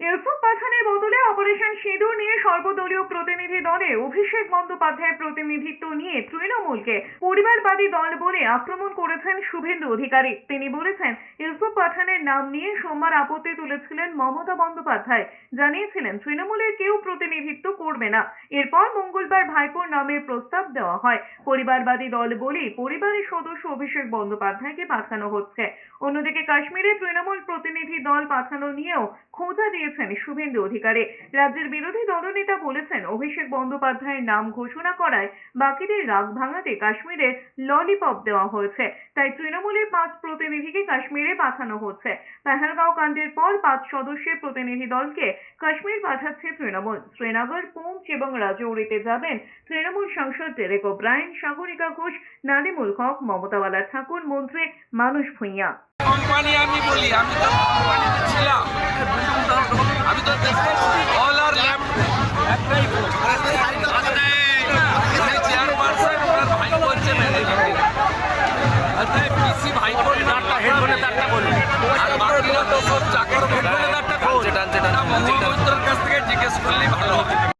ইউসুফ পাঠানের বদলে অপারেশন সিঁদুর নিয়ে সর্বদলীয় প্রতিনিধি দলে অভিষেক বন্দ্যোপাধ্যায়ের প্রতিনিধিত্ব নিয়ে তৃণমূলকে পরিবারবাদী দল বলে আক্রমণ করেছেন শুভেন্দু অধিকারী। তিনি বলেছেন, ইউসুফ পাঠানের নাম নিয়ে সোমবার আপত্তি তুলেছিলেন মমতা বন্দ্যোপাধ্যায়। জানিয়েছিলেন, তৃণমূলের কেউ প্রতিনিধিত্ব করবে না। এরপর মঙ্গলবার ভাইপোর নামের প্রস্তাব দেওয়া হয়। পরিবারবাদী দল বলেই পরিবারের সদস্য অভিষেক বন্দ্যোপাধ্যায়কে পাঠানো হচ্ছে। অন্যদিকে কাশ্মীরে তৃণমূল প্রতিনিধি দল পাঠানো নিয়েও খোঁজা দিয়েছেন শুভেন্দু অধিকারী। রাজ্যের বিরোধী দলনেতা বলেছেন, অভিষেক বন্দ্যোপাধ্যায়ের নাম ঘোষণা করায় বাকিদের রাগ ভাঙাতে কাশ্মীরে ললিপপ দেওয়া হয়েছে। তাই তৃণমূলের পাঁচ প্রতিনিধিকে কাশ্মীরে পাঠানো হচ্ছে। পেহেলগাঁও কাণ্ডের পর পাঁচ সদস্যের প্রতিনিধি দলকে কাশ্মীর পাঠাচ্ছে তৃণমূল। শ্রীনগর, পুঞ্চ এবং রাজৌরিতে যাবেন তৃণমূল সাংসদ ডেরেক ওব্রায়ন সাগরিকা ঘোষ, নাদিমুল হক মমতাওয়ালা ঠাকুর, মন্ত্রী মানুষ ভূঁইয়া। আমি বলি, আমি তো ছিলাম। আমি তো অল জিজ্ঞেস করলেই ভালো হবে